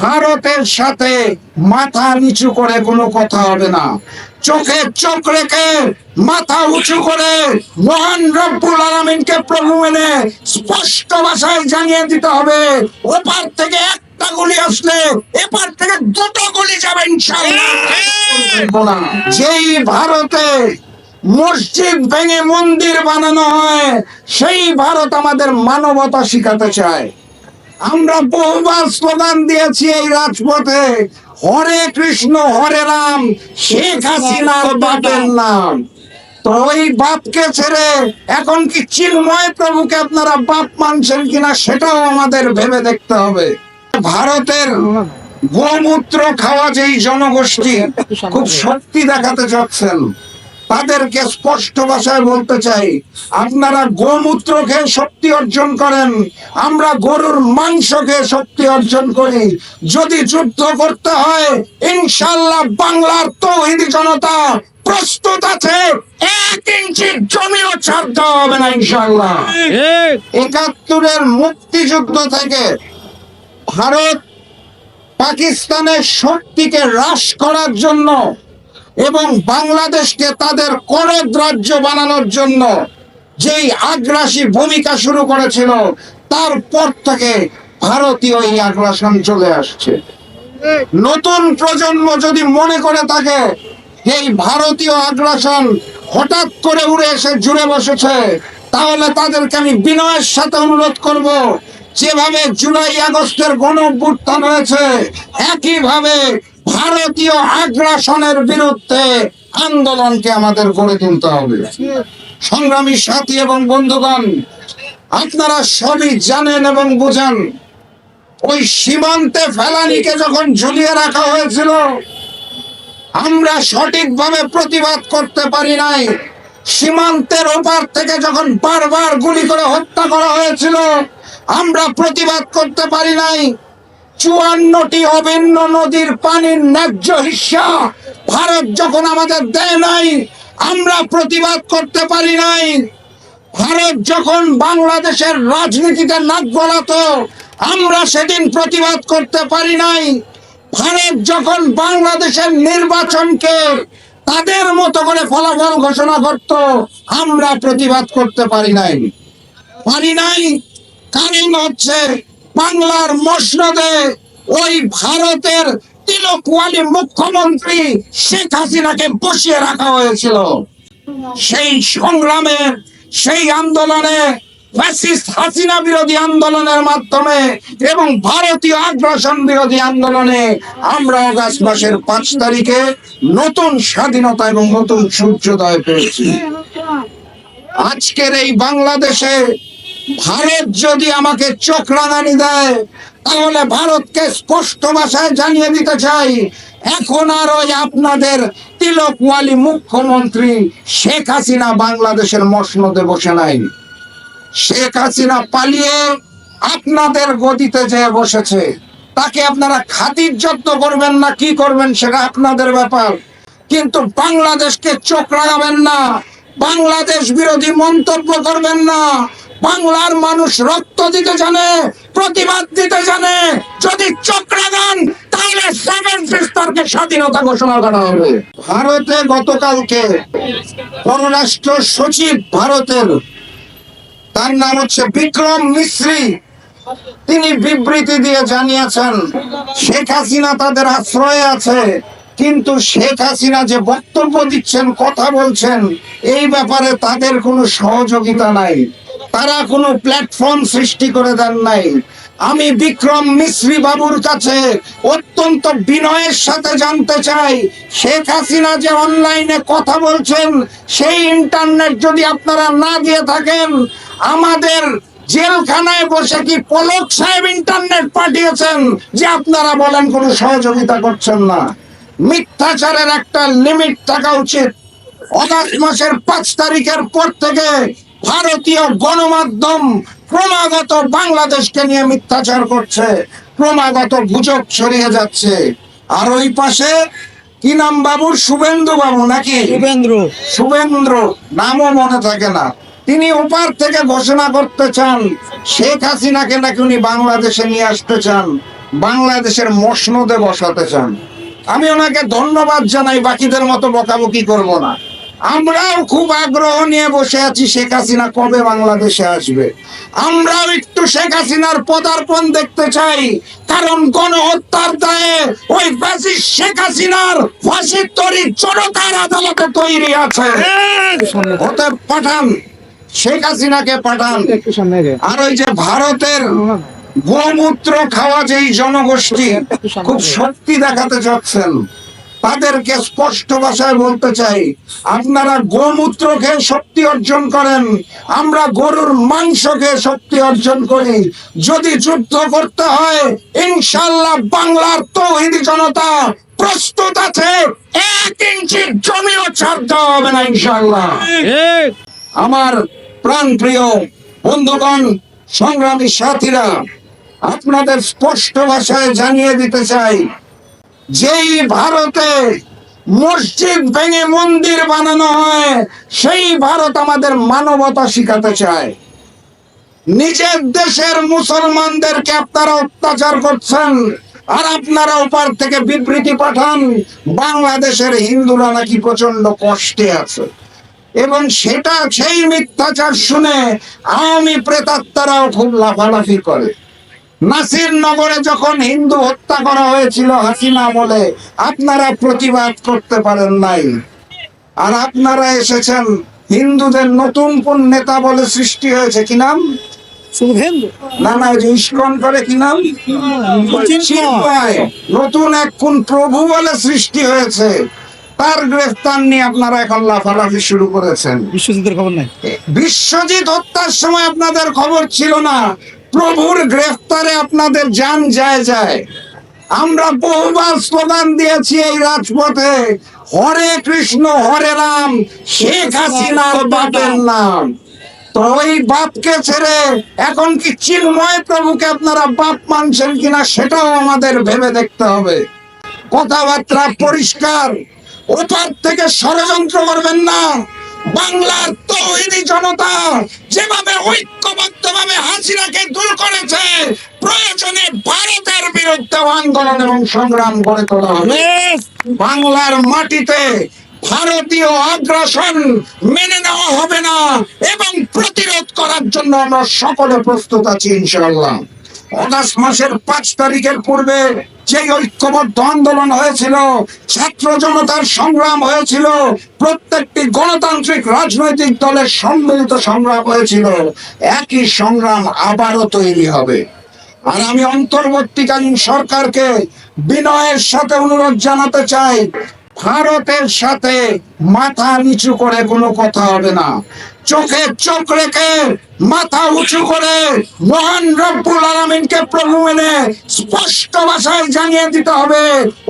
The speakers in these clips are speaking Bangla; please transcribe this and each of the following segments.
ভারতের সাথে মাথা নিচু করে কোনো কথা হবে না চোখে চোখ রেখে মাথা উঁচু করে মহান রব্বুল আলমিনকে প্রভু মেনে স্পষ্ট ভাষায় জানিয়ে দিতে হবে, ওপার থেকে একটা গুলি আসলে এপার থেকে দুটো গুলি যাবে ইনশাআল্লাহ না। যেই ভারতে মসজিদ ভেঙে মন্দির বানানো হয়, সেই ভারত আমাদের মানবতা শিখাতে চায় আমরা বহুবার স্লোগান দিয়েছি এই রাজপথে, হরে কৃষ্ণ, হরে রাম, শেখ হাসিনার বাপের নাম। তো ওই বাপকে ছেড়ে এখন কি চিন্ময় প্রভুকে আপনারা বাপ মানছেন কিনা সেটাও আমাদের ভেবে দেখতে হবে। ভারতের গোমূত্র খাওয়া যেই জনগোষ্ঠী, খুব শক্তি দেখাতে চাচ্ছেন। তাদেরকে স্পষ্ট ভাষায় বলতে চাই, আপনারা গোমূত্র খেয়ে শক্তি অর্জন করেন, আমরা গরুর মাংস খেয়ে শক্তি অর্জন করি। যদি যুদ্ধ করতে হয় ইনশাল্লাহ বাংলার তৌহিদি জনতা প্রস্তুত আছে, এক ইঞ্চি জমিও ছাড় দেওয়া হবে না ইনশাল্লাহ একাত্তরের মুক্তিযুদ্ধ থেকে ভারত পাকিস্তানের শক্তিকে হ্রাস করার জন্য এবং বাংলাদেশকে তাদের করদ রাজ্য বানানোর জন্য যেই আগ্রাসী ভূমিকা শুরু করেছিল, তারপর থেকে ভারতীয় এই আগ্রাসন চলে আসছে। নতুন প্রজন্ম যদি মনে করে থাকে, এই ভারতীয় আগ্রাসন হঠাৎ করে উড়ে এসে জুড়ে বসেছে, তাহলে তাদেরকে আমি বিনয়ের সাথে অনুরোধ করব, যেভাবে জুলাই আগস্টের গণ হয়েছে, একইভাবে ভারতীয় আগ্রাসনের বিরুদ্ধে আন্দোলনকে আমাদের গড়ে তুলতে হবে। সংগ্রামী সাথী এবং বন্ধুগণ, আপনারা সবই জানেন এবং বুঝেন, ওই সীমান্তে ফেলানিকে যখন ঝুলিয়ে রাখা হয়েছিল, আমরা সঠিকভাবে প্রতিবাদ করতে পারি নাই। সীমান্তের ওপার থেকে যখন বারবার গুলি করে হত্যা করা হয়েছিল, আমরা প্রতিবাদ করতে পারি নাই। চুয়ান্নটি অভিন্ন নদীর পানির ন্যায্য হিস্সা ভারত যখন আমাদের দেয় নাই, আমরা প্রতিবাদ করতে পারি নাই। ভারত যখন বাংলাদেশের রাজনীতিতে নাক গলাতো, আমরা সেদিন প্রতিবাদ করতে পারি নাই। ভারত যখন বাংলাদেশের নির্বাচনকে তাদের মতো করে ফলাফল ঘোষণা করত, আমরা প্রতিবাদ করতে পারি নাই। পারি নাই, কারণ হচ্ছে বাংলার মসনদে ওই ভারতের তিলকওয়ালি মুখ্যমন্ত্রী শেখ হাসিনাকে বসিয়ে রাখা হয়েছিল। সেই সংগ্রামে, সেই আন্দোলনে ফ্যাসিস্ট হাসিনা বিরোধী আন্দোলনের মাধ্যমে এবং ভারতীয় আগ্রাসন বিরোধী আন্দোলনে আমরা অগাস্ট মাসের পাঁচ তারিখে নতুন স্বাধীনতা এবং নতুন সূর্যোদয় পেয়েছি। আজকের এই বাংলাদেশে ভারত যদি আমাকে চোখ রাঙানি দেয়, তাহলে ভারতকে স্পষ্ট ভাষায় জানিয়ে দিতে চাই, এখন আর ওই আপনাদের তিলকওয়ালি মুখ্যমন্ত্রী শেখ হাসিনা বাংলাদেশের মসনদে বসে নাই। শেখ হাসিনা পালিয়ে আপনাদের গদিতে যেয়ে বসেছে, তাকে আপনারা খাতির যত্ন করবেন না, কি করবেন সেটা আপনাদের ব্যাপার। কিন্তু বাংলাদেশকে চোখ রাগাবেন না, বাংলাদেশ বিরোধী মন্তব্য করবেন না বাংলার মানুষ রক্ত দিতে জানে, প্রতিবাদ দিতে জানে। যদি চোখ রাগান তাহলে সেভেন সিস্টারকে স্বাধীনতা ঘোষণা করা হবে। ভারতে গতকালকে পররাষ্ট্র সচিব ভারতের, তার নাম হচ্ছে বিক্রম মিশ্রি। তিনি বিবৃতি দিয়ে জানিয়েছেন, শেখ হাসিনা তাদের আশ্রয়ে আছে, কিন্তু শেখ হাসিনা যে বক্তব্য দিচ্ছেন, কথা বলছেন, এই ব্যাপারে তাদের কোনো সহযোগিতা নাই। তারা কোনো প্ল্যাটফর্ম সৃষ্টি করে দেন নাই। আমি বিক্রম মিশ্রী বাবুর কাছে অত্যন্ত বিনয়ের সাথে জানতে চাই, শেখ হাসিনা যে অনলাইনে কথা বলছেন, সেই ইন্টারনেট যদি আপনারা না দিয়ে থাকেন, আমাদের জেলখানায় বসে কি পলক সাহেব ইন্টারনেট পাঠিয়েছেন যে আপনারা বলেন কোনো সহযোগিতা করছেন না? মিথ্যাচারের একটা লিমিট থাকা উচিত। অগাস্ট মাসের পাঁচ তারিখের পর থেকে ভারতীয় গণমাধ্যম ক্রমাগত বাংলাদেশকে নিয়ে মিথ্যাচার করছে ক্রমাগত গুজব ছড়িয়ে যাচ্ছে। আর ওই পাশে কি নাম বাবুর? শুভেন্দু বাবু নাকি? শুভেন্দ্র শুভেন্দ্র নামও মনে থাকে না। তিনি ওপার থেকে ঘোষণা করতে চান শেখ হাসিনাকে নাকি উনি বাংলাদেশে নিয়ে আসতে চান বাংলাদেশের মসনদে বসাতে চান। আমি ওনাকে ধন্যবাদ জানাই বাকিদের মতো বকাবকি করব না। আমরাও খুব আগ্রহ নিয়ে বসে আছি শেখ হাসিনা কবে বাংলাদেশে আসবে? আমরাও একটু শেখ হাসিনার পদার্পণ দেখতে চাই কারণ গণহত্যার দায়ে ওই ফ্যাসিস্ট শেখ হাসিনার ফাঁসির তরি জনতার আদালতে তৈরি আছে। ওতে পাঠান শেখ হাসিনাকে পাঠান। আর ওই যে ভারতের গোমূত্র খাওয়া যেই জনগোষ্ঠী খুব শক্তি দেখাতে চাচ্ছেন তাদেরকে স্পষ্ট ভাষায় বলতে চাই আপনারা গোমূত্র খেয়ে শক্তি অর্জন করেন আমরা গরুর মাংস খেয়ে শক্তি অর্জন করি। যদি যুদ্ধ করতে হয় ইনশাল্লাহ বাংলার তৌহিদি জনতা প্রস্তুত আছে এক ইঞ্চি জমিও ছাড় দেওয়া হবে না ইনশাল্লাহ আমার প্রাণ প্রিয় বন্ধুগণ সংগ্রামী সাথীরা আপনাদের স্পষ্ট ভাষায় জানিয়ে দিতে চাই যেই ভারতে মসজিদ ভেঙে মন্দির বানানো হয়, সেই ভারত আমাদের মানবতা শিখাতে চায়। নিজের দেশের মুসলমানদেরকে আপনারা অত্যাচার করছেন, আর আপনারা ওপার থেকে বিবৃতি পাঠান, বাংলাদেশের হিন্দুরা নাকি প্রচণ্ড কষ্টে আছে। এবং সেটা, সেই মিথ্যাচার শুনে আওয়ামী প্রেতাত্মারাও খুব লাফালাফি করে। নাসির নগরে যখন হিন্দু হত্যা করা হয়েছিল হাসিনা আমলে আপনারা প্রতিবাদ করতে পারেন নাই। আর আপনারা এসেছেন হিন্দুদের নতুন কোন নেতা বলে সৃষ্টি হয়েছে কি নাম? না না যে ইস্কন করে কি নাম? নতুন এক কোন প্রভু বলে সৃষ্টি হয়েছে তার গ্রেফতার নিয়ে আপনারা এখন লাফালাফি শুরু করেছেন। বিশ্বজিতের খবর নাই। বিশ্বজিৎ হত্যার সময় আপনাদের খবর ছিল না প্রভুর গ্রেফতারে আপনাদের যান যায় যায়। আমরা বহুবার স্লোগান দিয়েছি এই রাজপথে, হরে কৃষ্ণ, হরে রাম, শেখ হাসিনার বাপের নাম। তো ওই বাপকে ছেড়ে এখন কি চিন্ময় প্রভুকে আপনারা বাপ মানছেন কিনা সেটাও আমাদের ভেবে দেখতে হবে। কথাবার্তা পরিষ্কার, ওপার থেকে ষড়যন্ত্র করবেন না। বাংলার তৌহিদি জনতা যেভাবে ঐক্যবদ্ধভাবে হাসিনাকে দূর করেছে প্রয়োজনে ভারতের বিরুদ্ধে আন্দোলন এবং সংগ্রাম গড়ে তোলা হবে। বাংলার মাটিতে ভারতীয় আগ্রাসন মেনে নেওয়া হবে না এবং প্রতিরোধ করার জন্য আমরা সকলে প্রস্তুত আছি ইনশাআল্লাহ। অগাস্ট মাসের পাঁচ তারিখের পূর্বে যে ঐক্যবদ্ধ আন্দোলন হয়েছিল, ছাত্র জনতার সংগ্রাম হয়েছিল, প্রত্যেকটি গণতান্ত্রিক রাজনৈতিক দলের সম্মিলিত সংগ্রাম হয়েছিল, একই সংগ্রাম আবারও তৈরি হবে। আর আমি অন্তর্বর্তীকালীন সরকারকে বিনয়ের সাথে অনুরোধ জানাতে চাই, ভারতের সাথে মাথা নিচু করে কোনো কথা হবে না। চোখে চোখ রেখে, মাথা উঁচু করে মহান রব্বুল আলমিনকে প্রভু মেনে স্পষ্ট ভাষায় জানিয়ে দিতে হবে,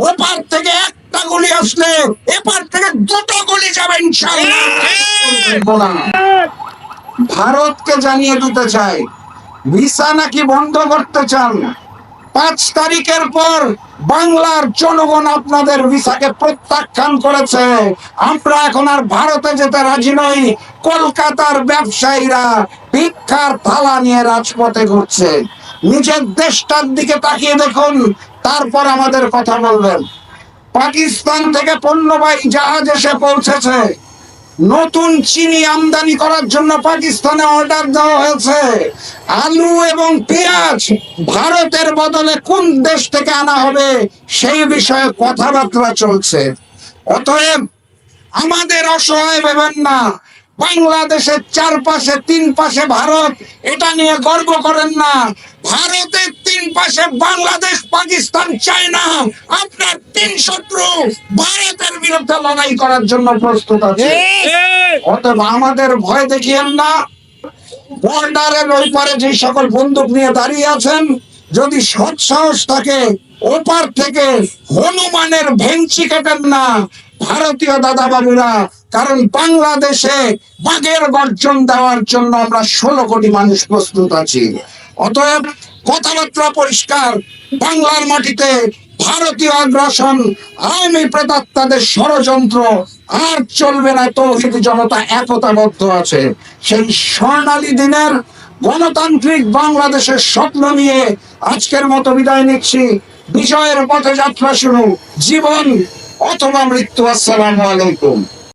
ওপার থেকে একটা গুলি আসলে এপার থেকে দুটো গুলি যাবে ভারতকে জানিয়ে দিতে চাই, ভিসা নাকি বন্ধ করতে চান? পাঁচ তারিখের পর বাংলার জনগণ আপনাদের ভিসাকে প্রত্যাখ্যান করেছে। আমরা এখন আর ভারতে যেতে রাজি নই। কলকাতার ব্যবসায়ীরা ভিক্ষার থালা নিয়ে রাজপথে ঘুরছে। নিজের দেশটার দিকে তাকিয়ে দেখুন, তারপর আমাদের কথা বলবেন। পাকিস্তান থেকে পণ্যবাহী জাহাজ এসে পৌঁছেছে। নতুন চিনি আমদানি করার জন্য পাকিস্তানে অর্ডার দেওয়া হয়েছে। আলু এবং পেঁয়াজ ভারতের বদলে কোন দেশ থেকে আনা হবে সেই বিষয়ে কথাবার্তা চলছে। অতএব আমাদের অসহায় ভেবেন না, বাংলাদেশের চারপাশে তিন পাশে ভারত, এটা নিয়ে গর্ব করেন না। ভারতের তিন পাশে বাংলাদেশ পাকিস্তান চায়না আপনার তিন শত্রু ভারতের বিরুদ্ধে লড়াই করার জন্য প্রস্তুত আছে। অতএব আমাদের ভয় দেখিয়েন না। বর্ডারের ওই পারে যে সকল বন্দুক নিয়ে দাঁড়িয়ে আছেন যদি সৎ সাহস থাকে ওপার থেকে হনুমানের ভেঞ্চি কাটেন না ভারতীয় দাদা বাবুরা কারণ বাংলাদেশে বাঘের গর্জন দেওয়ার জন্য আমরা ষোলো কোটি মানুষ প্রস্তুত আছি। অতএব কথাবার্তা পরিষ্কার, বাংলার মাটিতে ভারতীয় আগ্রাসন, আওয়ামী প্রেতাত্মাদের ষড়যন্ত্র, আর চলবে না, তৌহিদি জনতা একতাবদ্ধ আছে। সেই স্বর্ণালী দিনের গণতান্ত্রিক বাংলাদেশের স্বপ্ন নিয়ে আজকের মতো বিদায় নিচ্ছি। বিজয়ের পথযাত্রা শুরু। জীবন অথবা মৃত্যু, আসসালামু আলাইকুম।